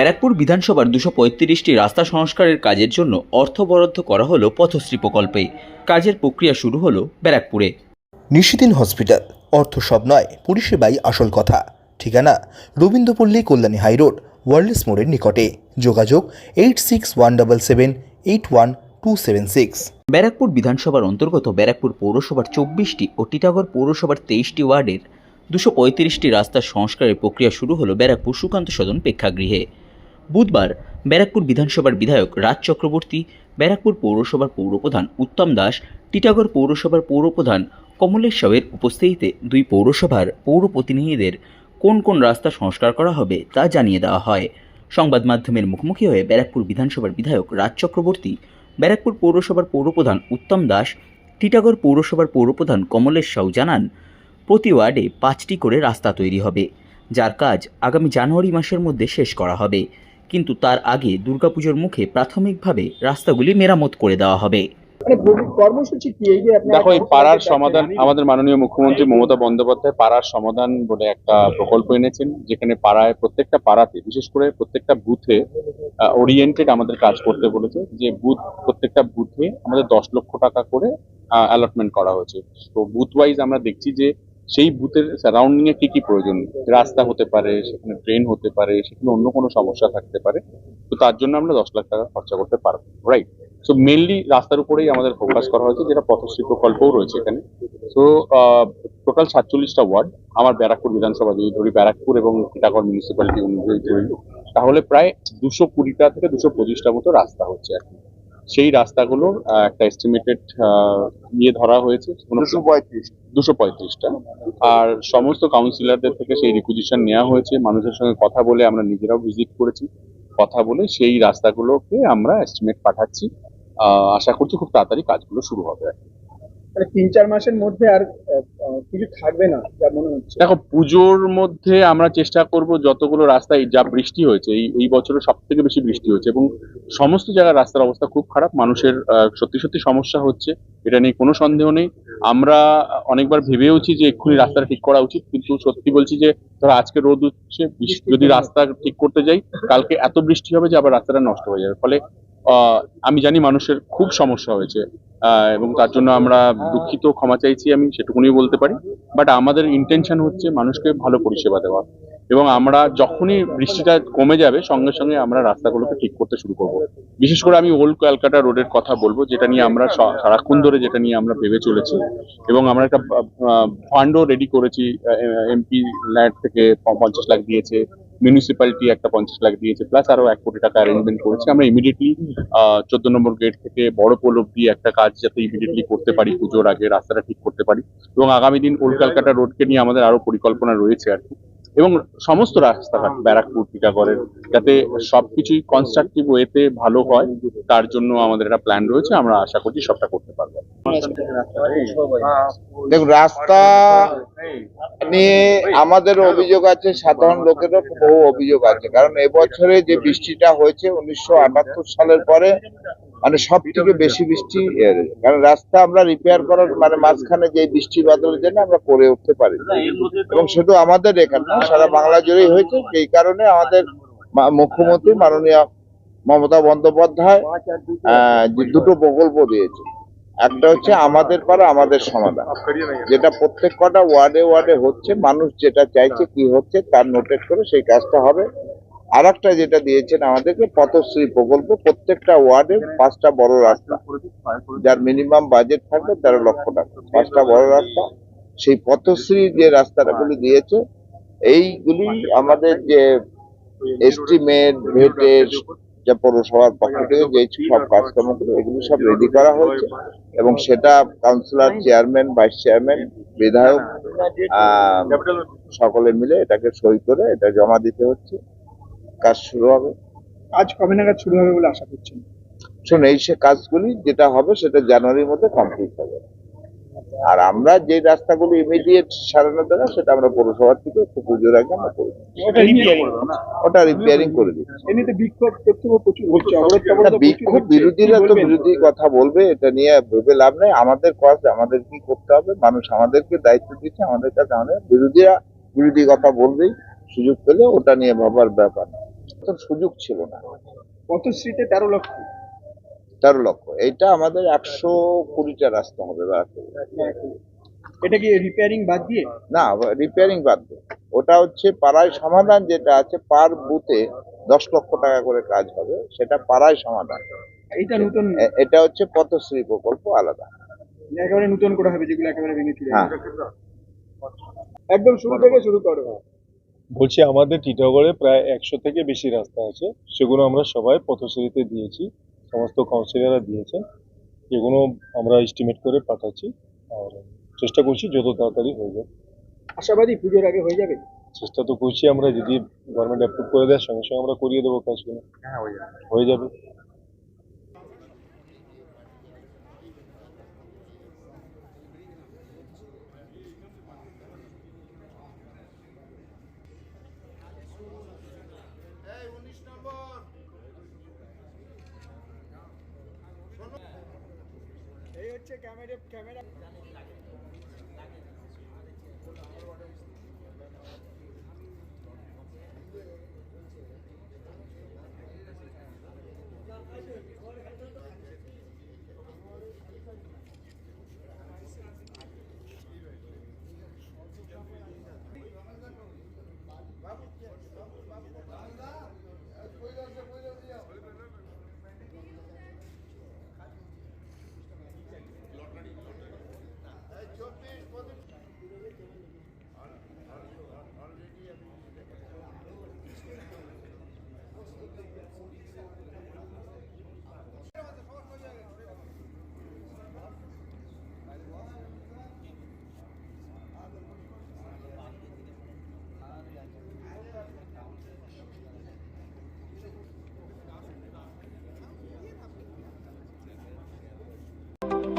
ব্যারাকপুর বিধানসভার দুশো পঁয়ত্রিশটি রাস্তা সংস্কারের কাজের জন্য অর্থ বরাদ্দ করা হলো পথশ্রী প্রকল্পে। কাজের প্রক্রিয়া শুরু হলো ব্যারাকপুরে। নিশিদিন হসপিটাল অর্থ সব নয় পরিষেবাই আসল কথা। ঠিকানা রবীন্দ্রপল্লী কল্যাণী হাইরোড ওয়ার্ল্ডস মোড়ের নিকটে। যোগাযোগ eight six one double seven eight one two seven six. Barrackpore বিধানসভার অন্তর্গত ব্যারাকপুর পৌরসভার চব্বিশটি ও টিটাগড় পৌরসভার তেইশটি ওয়ার্ডের দুশো পঁয়ত্রিশটি রাস্তার সংস্কারের প্রক্রিয়া শুরু হলো ব্যারাকপুর সুকান্ত সদন প্রেক্ষাগৃহে। বুধবার ব্যারাকপুর বিধানসভার বিধায়ক রাজ চক্রবর্তী, ব্যারাকপুর পৌরসভার পৌরপ্রধান উত্তম দাস, টিটাগড় পৌরসভার পৌরপ্রধান কমলেশ সাহের উপস্থিতিতে দুই পৌরসভার পৌর প্রতিনিধিদের কোন কোন রাস্তা সংস্কার করা হবে তা জানিয়ে দেওয়া হয়। সংবাদ মাধ্যমের মুখোমুখি হয়ে ব্যারাকপুর বিধানসভার বিধায়ক রাজ চক্রবর্তী, ব্যারাকপুর পৌরসভার পৌরপ্রধান উত্তম দাস, টিটাগড় পৌরসভার পৌরপ্রধান কমলেশ সাউ জানান, প্রতি ওয়ার্ডে পাঁচটি করে রাস্তা তৈরি হবে, যার কাজ আগামী জানুয়ারি মাসের মধ্যে শেষ করা হবে। কিন্তু তার আগে দুর্গাপুজোর মুখে প্রাথমিকভাবে রাস্তাগুলি মেরামত করে দেওয়া হবে। মানে দেখো এই পাড়ার সমাধান আমাদের মাননীয় মুখ্যমন্ত্রী মমতা বন্দ্যোপাধ্যায় পাড়ার সমাধান বলে একটা প্রকল্প এনেছেন যেখানে পাড়ায় প্রত্যেকটা পাড়াতে বিশেষ করে প্রত্যেকটা বুথে ওরিয়েন্টেড আমাদের কাজ করতে বলেছে যে বুথ প্রত্যেকটা বুথে আমাদের দশ লক্ষ টাকা করে অ্যালটমেন্ট করা হয়েছে। তো বুথ ওয়াইজ আমরা দেখছি যে সেই বুথের সারাউন্ডিং এ কি কি প্রয়োজন? রাস্তা হতে পারে, সেখানে ট্রেন হতে পারে, সেখানে অন্য কোনো সমস্যা থাকতে পারে, তো তার জন্য আমরা দশ লাখ টাকা খরচা করতে পারব রাইট সো মেনলি রাস্তার উপরেই আমাদের ফোকাস করা হয়েছে, যেটা পথশ্রী প্রকল্পও রয়েছে এখানে। তো টোটাল সাতচল্লিশটা ওয়ার্ড আমার ব্যারাকপুর বিধানসভা যদি ধরি, ব্যারাকপুর এবং টিটাগড় মিউনিসিপ্যালিটি অনুযায়ী ধরি, তাহলে প্রায় দুশো কুড়িটা থেকে দুশো পঁচিশটা মতো রাস্তা হচ্ছে এখন সেই রাস্তাগুলোর একটা এস্টিমেটেড নিয়ে ধরা হয়েছে। দুশো পঁয়ত্রিশ। দুশো পঁয়ত্রিশটা। আর সমস্ত কাউন্সিলরদের থেকে সেই রিকুইজিশন নেওয়া হয়েছে। মানুষের সঙ্গে কথা বলে আমরা নিজেরাও ভিজিট করেছি। কথা বলে সেই রাস্তাগুলোকে আমরা এস্টিমেট পাঠাচ্ছি। আহ, আশা করছি খুব তাড়াতাড়ি কাজগুলো শুরু হবে। মানে তিন চার মাসের মধ্যে আর কিছু থাকবে না যা মনে হচ্ছে। দেখো পুজোর মধ্যে আমরা চেষ্টা করব যতগুলো রাস্তায় যা বৃষ্টি হয়েছে এই এই বছরে সব থেকে বেশি বৃষ্টি হয়েছে এবং সমস্ত জায়গায় রাস্তার অবস্থা খুব খারাপ। মানুষের সত্যি সত্যি সমস্যা হচ্ছে। এটা নিয়ে কোনো সন্দেহ নেই। আমরা অনেকবার ভেবেওছি যে এক্ষুনি রাস্তাটা ঠিক করা উচিত কিন্তু সত্যি বলছি যে ধরো আজকে রোদ উঠছে যদি রাস্তা ঠিক করতে যাই কালকে এত বৃষ্টি হবে যে আবার রাস্তাটা নষ্ট হয়ে যাবে। ফলে আহ, আমি জানি মানুষের খুব সমস্যা হয়েছে আহ, এবং তার জন্য আমরা দুঃখিত ক্ষমা চাইছি আমি সেটুকুনি বলতে পারি। বাট আমাদের ইন্টেনশন হচ্ছে মানুষকে ভালো পরিষেবা দেওয়া। এবং আমরা যখনই বৃষ্টিটা কমে যাবে সঙ্গে সঙ্গে আমরা রাস্তাগুলোকে ঠিক করতে শুরু করব বিশেষ করে আমি ওল্ড ক্যালকাটা রোডের কথা বলব যেটা নিয়ে আমরা সারাক্ষণ ধরে যেটা নিয়ে আমরা ভেবে চলেছি এবং আমরা একটা ফান্ডও রেডি করেছি এমপি ল্যান্ড থেকে পঞ্চাশ লাখ দিয়েছে মিউনিসিপ্যালিটি একটা পঞ্চাশ লাখ দিয়েছে প্লাস আরও এক কোটি টাকা অ্যারেঞ্জমেন্ট করেছি আমরা ইমিডিয়েটলি চোদ্দ নম্বর গেট থেকে বড় পোল অব্দি একটা কাজ যাতে ইমিডিয়েটলি করতে পারি পুজোর আগে রাস্তাটা ঠিক করতে পারি এবং আগামী দিন ওল্ড ক্যালকাটা রোডকে নিয়ে আমাদের আরও পরিকল্পনা রয়েছে আর কি এবং সমস্ত রাস্তাঘাট ব্যারাকপুর টিকাগড়ের যাতে সবকিছুই কনস্ট্রাকটিভ ওয়েতে ভালো হয় তার জন্য আমাদের একটা প্ল্যান রয়েছে আমরা আশা করছি সবটা করতে পারব। দেখুন রাস্তা নিয়ে আমাদের অভিযোগ আছে সাধারণ লোকেরও বহু অভিযোগ আছে। কারণ এবছরে যে বৃষ্টিটা হয়েছে উনিশশো আটাত্তর সালের পরে মানে সব থেকে বেশি বৃষ্টি কারণ রাস্তা আমরা রিপেয়ার করার মানে মাঝখানে যে বৃষ্টি বাদলের জন্য আমরা করে উঠতে পারি। এবং শুধু আমাদের এখানে সারা বাংলা জুড়েই হয়েছে এই কারণে আমাদের মুখ্যমন্ত্রী মাননীয় মমতা বন্দ্যোপাধ্যায় আহ, দুটো প্রকল্প দিয়েছে। একটা হচ্ছে আমাদের পাড়া আমাদের সমাধান। যেটা প্রত্যেক কটা ওয়ার্ডে ওয়ার্ডে হচ্ছে মানুষ যেটা চাইছে কি হচ্ছে তার নোটেট করে সেই কাজটা হবে। আর একটা যেটা দিয়েছেন আমাদেরকে, পথশ্রী প্রকল্প, প্রত্যেকটা ওয়ার্ডে পাঁচটা বড় রাস্তা। যার মিনিমাম বাজেট থাকবে তেরো লক্ষ টাকা। পাঁচটা বড় রাস্তা। সেই পথশ্রী যে রাস্তাগুলি দিয়েছে, এইগুলি আমাদের যে এস্টিমেট ভেটের যা পৌরসভার পক্ষ থেকে যে সব কাজকর্মগুলো, এগুলো সব রেডি করা হয়েছে। এবং সেটা কাউন্সিলর চেয়ারম্যান ভাইস চেয়ারম্যান বিধায়ক সকলে মিলে এটাকে সই করে এটা জমা দিতে হচ্ছে। কাজ শুরু হবে। কাজ কবে নাগাদ শুরু হবে বলে আশা করছেন? শোন এই সে কাজগুলি যেটা হবে সেটা জানুয়ারির মধ্যে কমপ্লিট হবে। আর আমরা যে রাস্তাগুলো ইমিডিয়েট সারানো দেওয়া সেটা আমরা পৌরসভার থেকে একটু পুজোর আগে আমরা করে ওটা রিপেয়ারিং করে দিচ্ছি। এমনিতে বিক্ষোভ। বিরোধীরা তো বিরোধী কথা বলবে এটা নিয়ে ভেবে লাভ নেই। আমাদের কাজ আমাদের কি করতে হবে। মানুষ আমাদেরকে দায়িত্ব দিচ্ছে আমাদের কাছে আমাদের বিরোধীরা বিরোধী কথা বলবেই সুযোগ পেলে ওটা নিয়ে ভাবার ব্যাপার না। সুযোগ ছিল না। পথশ্রীতে তেরো লক্ষ। তেরো লক্ষ। এইটা আমাদের একশো কুড়িটা রাস্তা হবে ব্যারাকপুর এটা কি রিপেয়ারিং বাদ দিয়ে? না রিপেয়ারিং বাদ দিয়ে। ওটা হচ্ছে পাড়ায় সমাধান যেটা আছে পার বুথে দশ লক্ষ টাকা করে কাজ হবে সেটা পাড়ায় সমাধান। এইটা নতুন এটা হচ্ছে পথশ্রী প্রকল্প আলাদা। একেবারে নতুন করা হবে যেগুলো একেবারে ভেঙে হ্যাঁ। একদম শুরু থেকে শুরু করো। বলছি আমাদের টিটাগড়ে প্রায় একশো থেকে বেশি রাস্তা আছে। সেগুলো আমরা সবাই পথশ্রীতে দিয়েছি। সমস্ত কাউন্সিলররা দিয়েছেন। এগুলো আমরা এস্টিমেট করে পাঠাচ্ছি। আর চেষ্টা করছি যত তাড়াতাড়ি হয়ে যাবে আশাবাদী পুজোর আগে হয়ে যাবে? চেষ্টা তো করছি আমরা যদি গভর্নমেন্ট অ্যাপ্রুভ করে দেয় সঙ্গে সঙ্গে আমরা করিয়ে দেবো কাজগুলো। হয়ে যাবে এই হচ্ছে camera camera